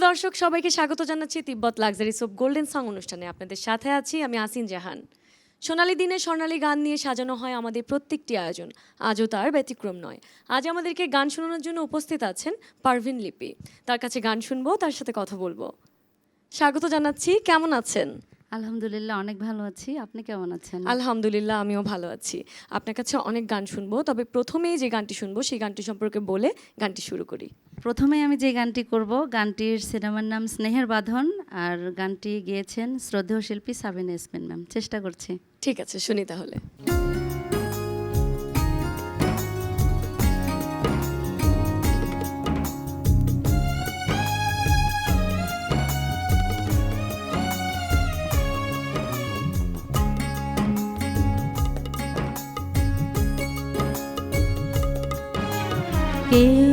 প্রিয় দর্শক, সবাইকে স্বাগত জানাচ্ছি Tibbet luxury soap golden song অনুষ্ঠানে। আপনাদের সাথে আছি আমি আসিন জাহান। সোনালী দিনে স্বর্ণালী গান নিয়ে সাজানো হয় আমাদের প্রত্যেকটি আয়োজন। আজও তার ব্যতিক্রম নয়। আজ আমাদেরকে গান শোনানোর জন্য উপস্থিত আছেন পারভিন লিপি। তার কাছে গান শুনব, তার সাথে কথা বলব। স্বাগত জানাচ্ছি, কেমন আছেন? আলহামদুলিল্লাহ অনেক ভালো আছি। আপনি কেমন আছেন? আলহামদুলিল্লাহ আমিও ভালো আছি। আপনার কাছে অনেক গান শুনব তবে প্রথমেই যে গানটি শুনব সেই গানটি সম্পর্কে বলে গানটি শুরু করি। প্রথমে আমি যে গানটি করব গানটির সিনেমার নাম স্নেহের বাঁধন আর গানটি গিয়েছেন শ্রদ্ধেয় শিল্পী সাবিনা ইসমিন ম্যাম। চেষ্টা করছি। ঠিক আছে শুনি তাহলে। কেউ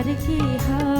কখন যে কার কি হয়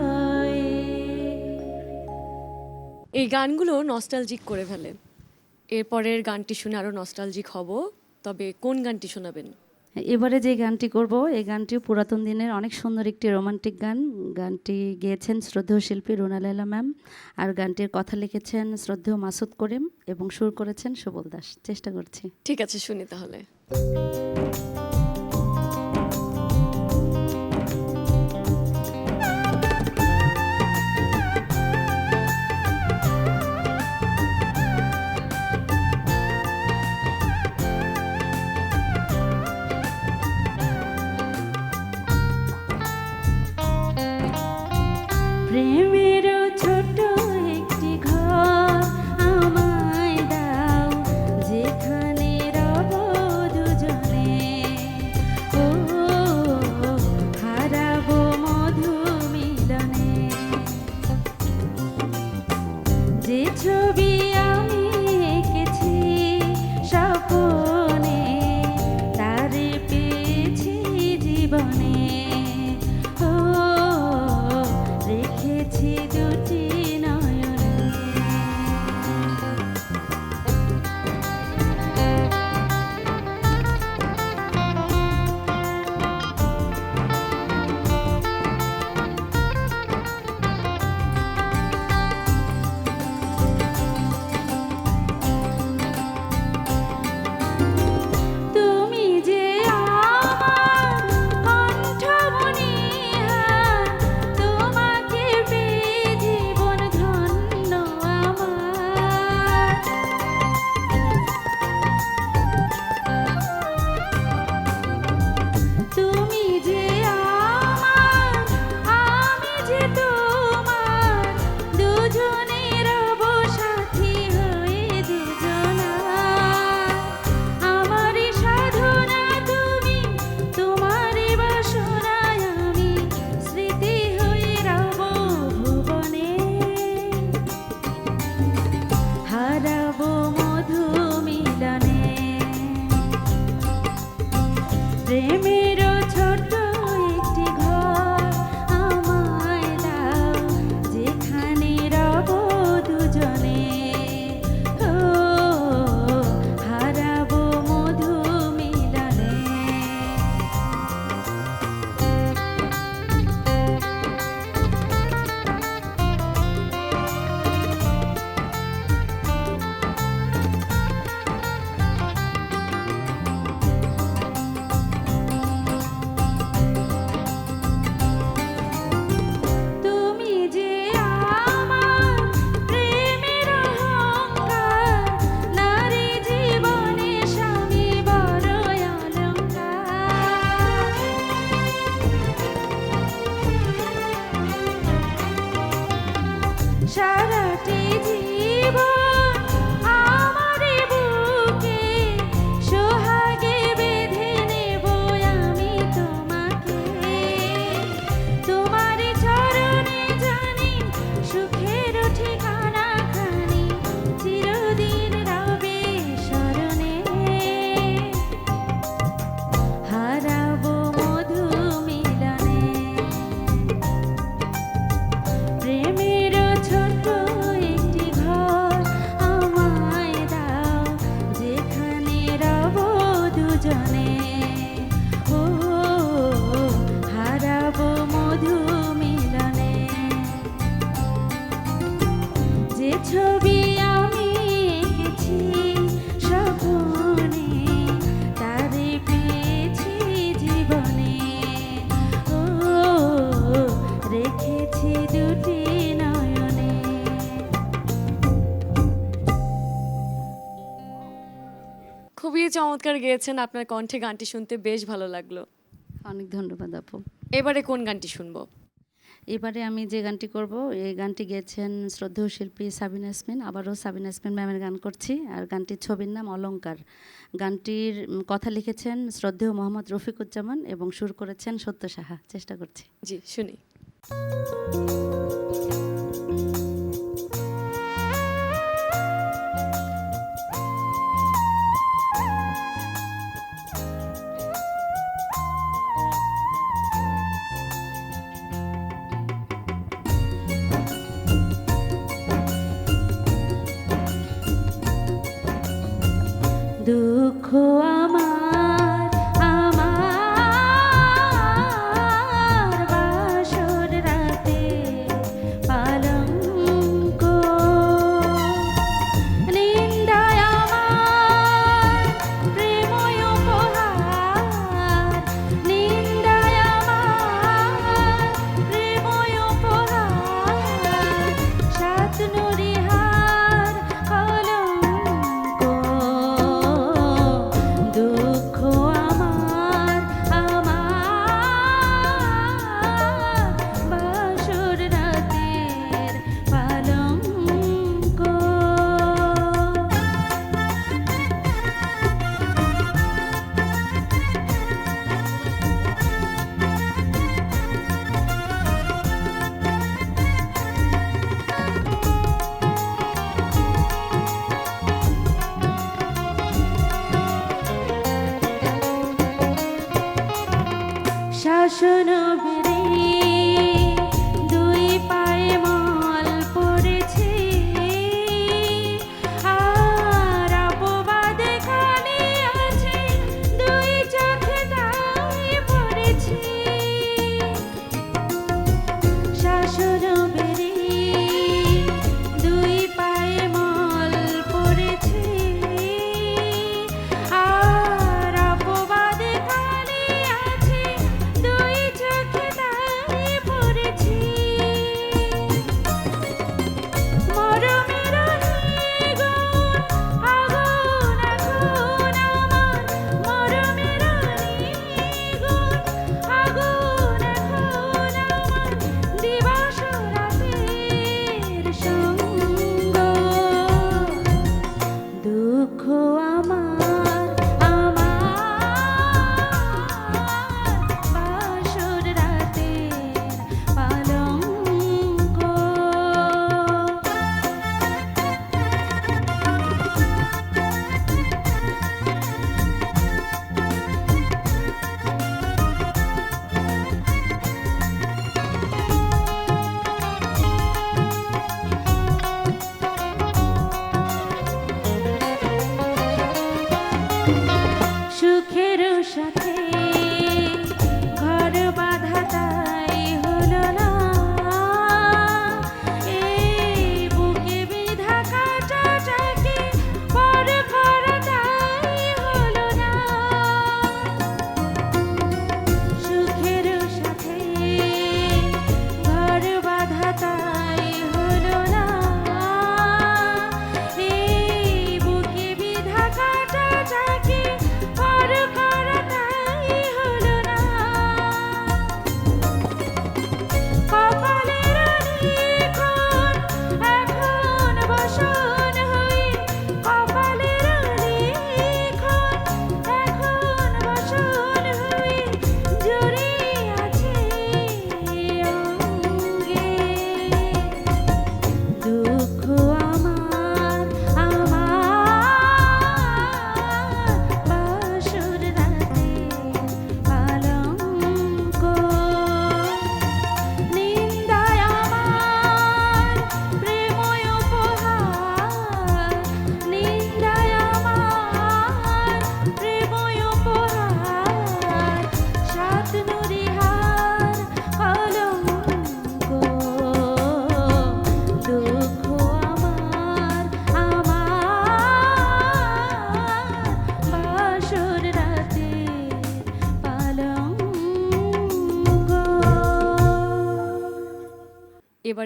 এই গানগুলো নস্টালজিক করে ফেলে। এরপরের গানটি শুনে আরও নস্টালজিক হব তবে কোন গানটি শোনাবেন? এবারে যে গানটি করব এই গানটি পুরাতন দিনের অনেক সুন্দর একটি রোমান্টিক গান। গানটি গেয়েছেন শ্রদ্ধেয় শিল্পী রুনা লাইলা ম্যাম আর গানটির কথা লিখেছেন শ্রদ্ধেয় মাসুদ করিম এবং সুর করেছেন সুবল দাস। চেষ্টা করছি। ঠিক আছে শুনি তাহলে। to be চমৎকার গেয়েছেন আপনার কণ্ঠে গানটি শুনতে বেশ ভালো লাগল। অনেক ধন্যবাদ আপু। এবারে কোন গানটি শুনব? এবারে আমি যে গানটি করব এই গানটি গেয়েছেন শ্রদ্ধেয় শিল্পী সাবিনা ইয়াসমিন। আবারও সাবিনা ইয়াসমিন ম্যামের গান করছি আর গানটির ছবির নাম অলঙ্কার গানটির কথা লিখেছেন শ্রদ্ধেয় মোহাম্মদ রফিকুজ্জামান এবং সুর করেছেন সত্য সাহা। চেষ্টা করছি। জি শুনি।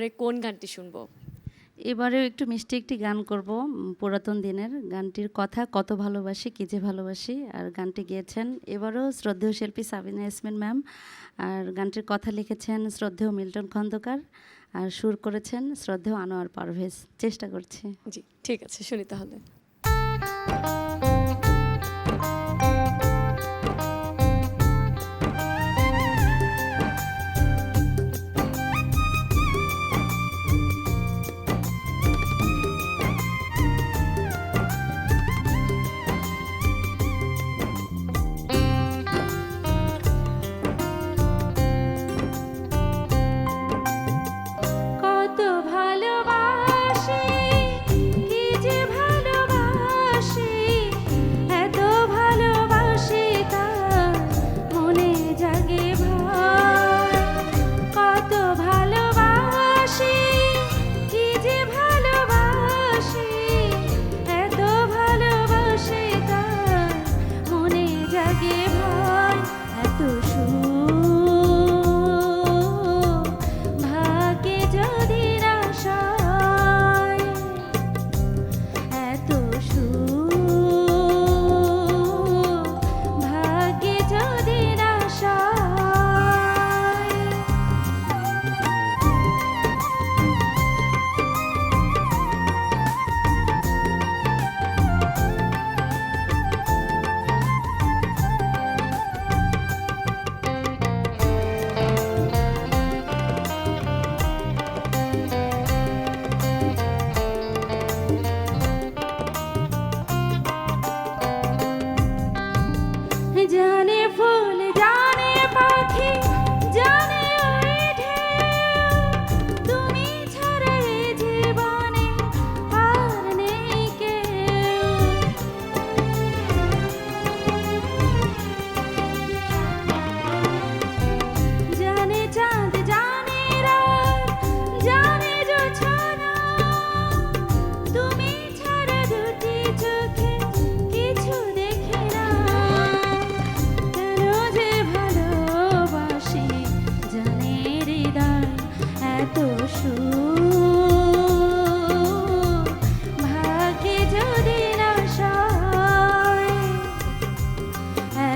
এবারে কোন গানটি শুনব? এবারেও একটু মিষ্টি একটি গান করব পুরাতন দিনের। গানটির কথা কত ভালোবাসি কি যে ভালোবাসি আর গানটি গেয়েছেন এবারও শ্রদ্ধেয় শিল্পী সাবিনা ইসমিন ম্যাম আর গানটির কথা লিখেছেন শ্রদ্ধেয় মিল্টন খন্দকার আর সুর করেছেন শ্রদ্ধেয় আনোয়ার পারভেজ। চেষ্টা করছি। জি ঠিক আছে শুনি তাহলে।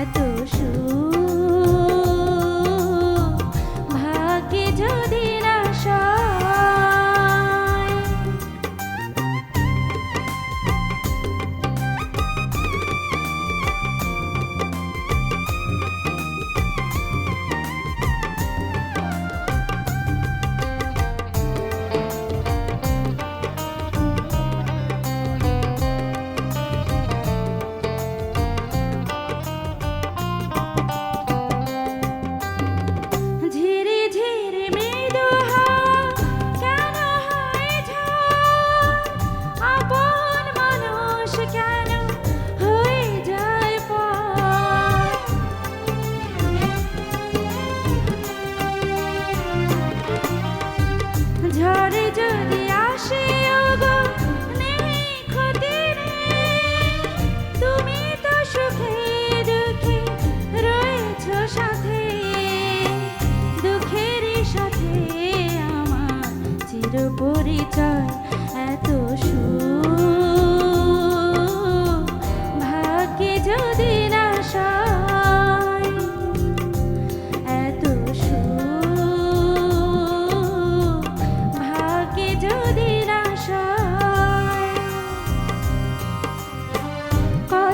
এত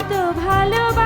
কত ভালোবাসি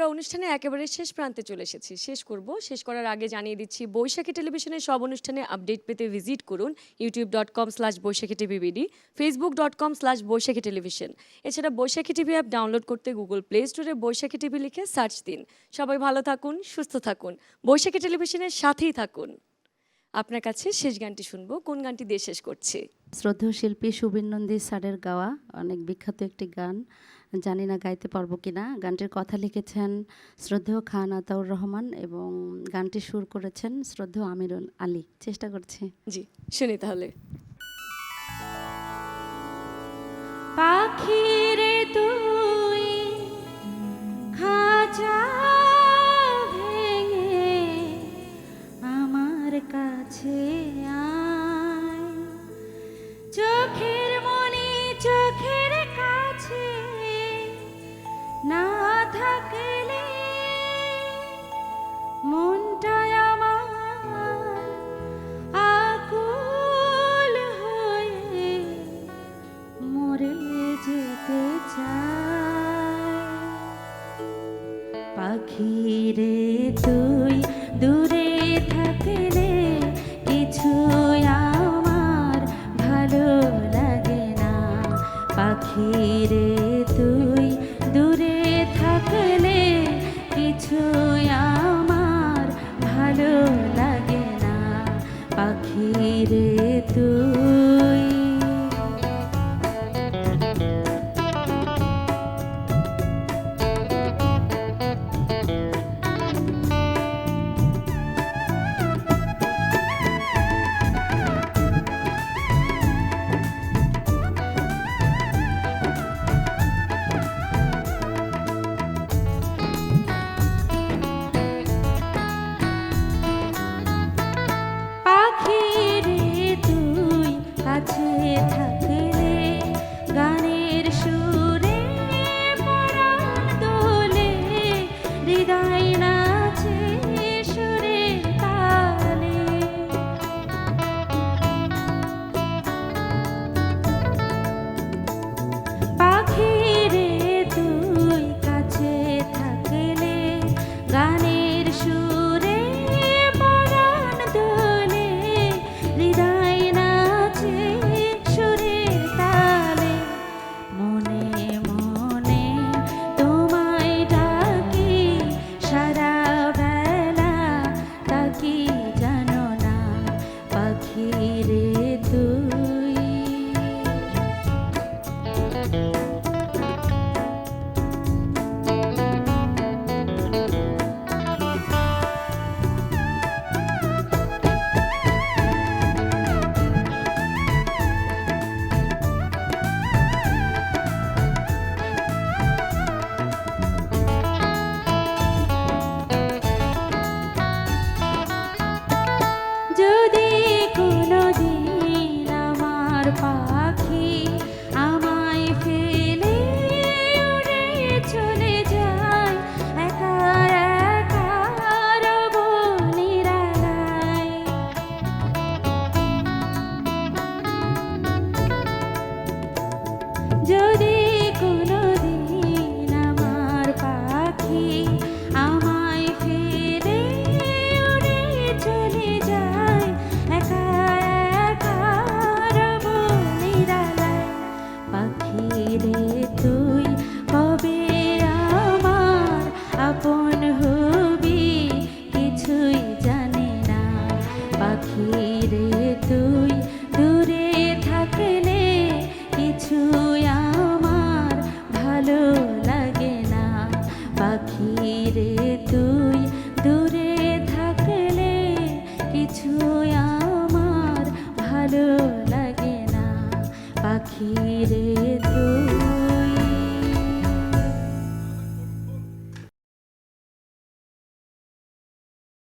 আমরা অনুষ্ঠানে একেবারে শেষ প্রান্তে চলে এসেছি। শেষ করব। শেষ করার আগে জানিয়ে দিচ্ছি, বৈশাখী টেলিভিশনের সব অনুষ্ঠানে আপডেট পেতে ভিজিট করুন YouTube dot com slash Boishakhi TV BD Facebook dot com slash Boishakhi television. এছাড়া বৈশাখী টিভি অ্যাপ ডাউনলোড করতে Google Play store Boishakhi TV লিখে সার্চ দিন। সবাই ভালো থাকুন, সুস্থ থাকুন। বৈশাখী টেলিভিশনের সাথেই থাকুন। আপনার কাছে শেষ গানটি শুনব। কোন গানটি দিয়ে শেষ করছি? শ্রদ্ধেয় শিল্পী সুবীর নন্দী স্যারের গাওয়া অনেক বিখ্যাত একটি গান। জানি না গাইতে পারব কি না গানটির কথা লিখেছেন শ্রদ্ধেয় খান আতাউর রহমান এবং গানটি সুর করেছেন শ্রদ্ধেয় আমিরুল আলী। চেষ্টা করছি। জি শুনি তাহলে। আমার কাছে আয়। চোখের